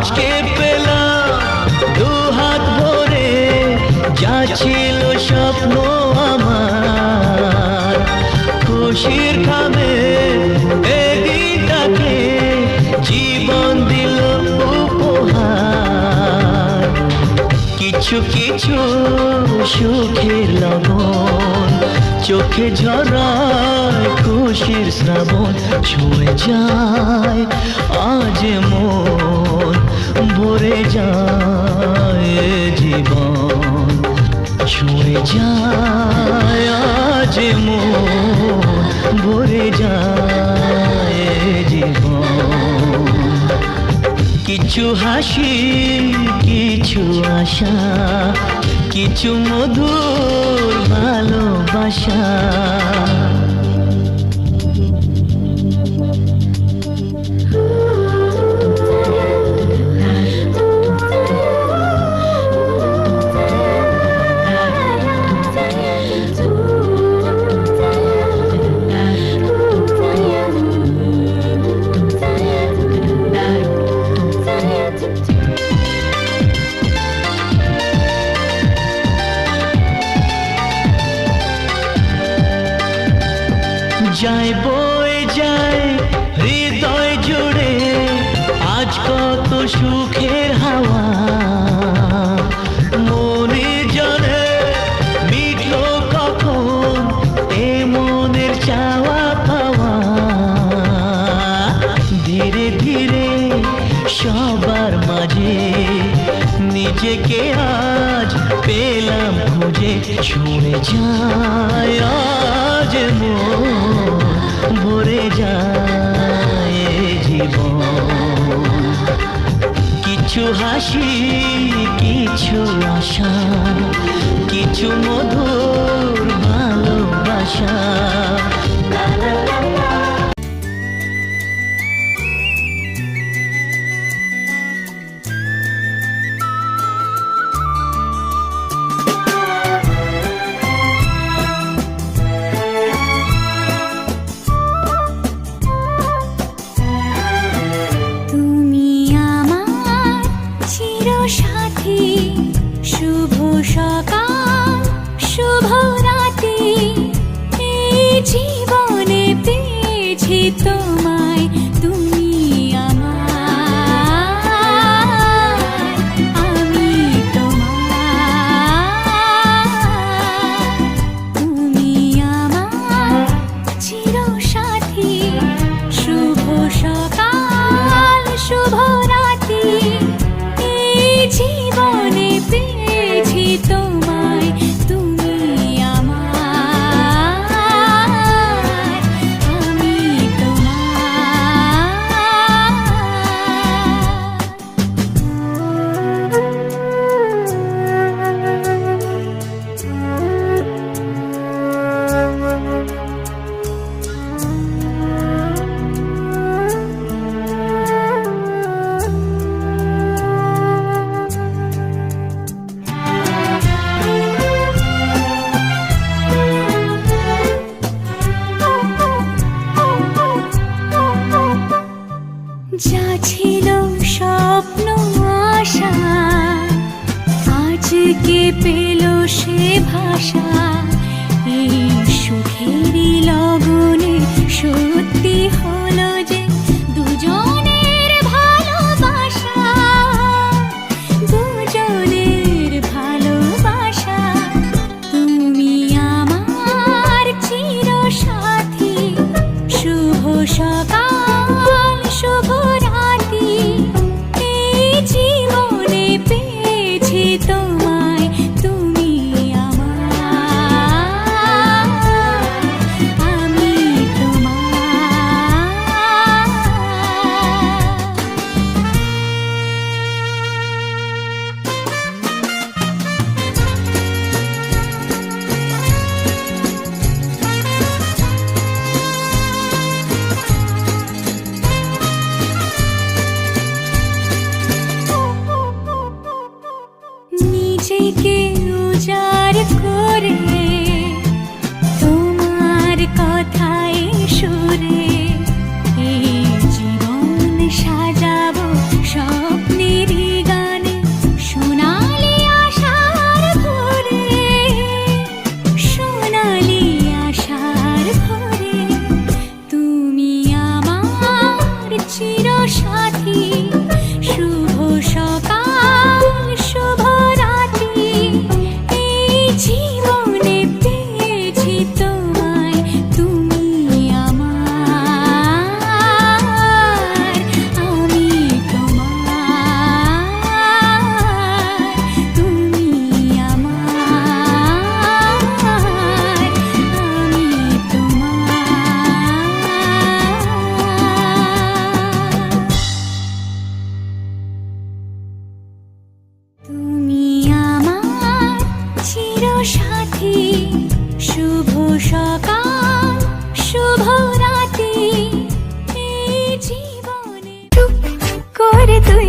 আজকে পেলাম, দু হাত ভরে, যা ছিল স্বপ্ন আমার। খুশির খাবে জীবন দিল কিছু কিছু সুখের লবণ চোখে ঝরায় খুশির শ্রাবণ ছুঁয়ে যায়, আজ মন ভরে যায় জীবন। ছুঁয়ে যায়, আজ মন ভরে যায় জীবন। কিছু হাসি, কিছু আশা কিছু মধুর ভালোবাসা। যায় আজ ভরে যায় কিছু হাসি কিছু আশা শুভ সকাল শুভ রাতি জীবনে করে তুই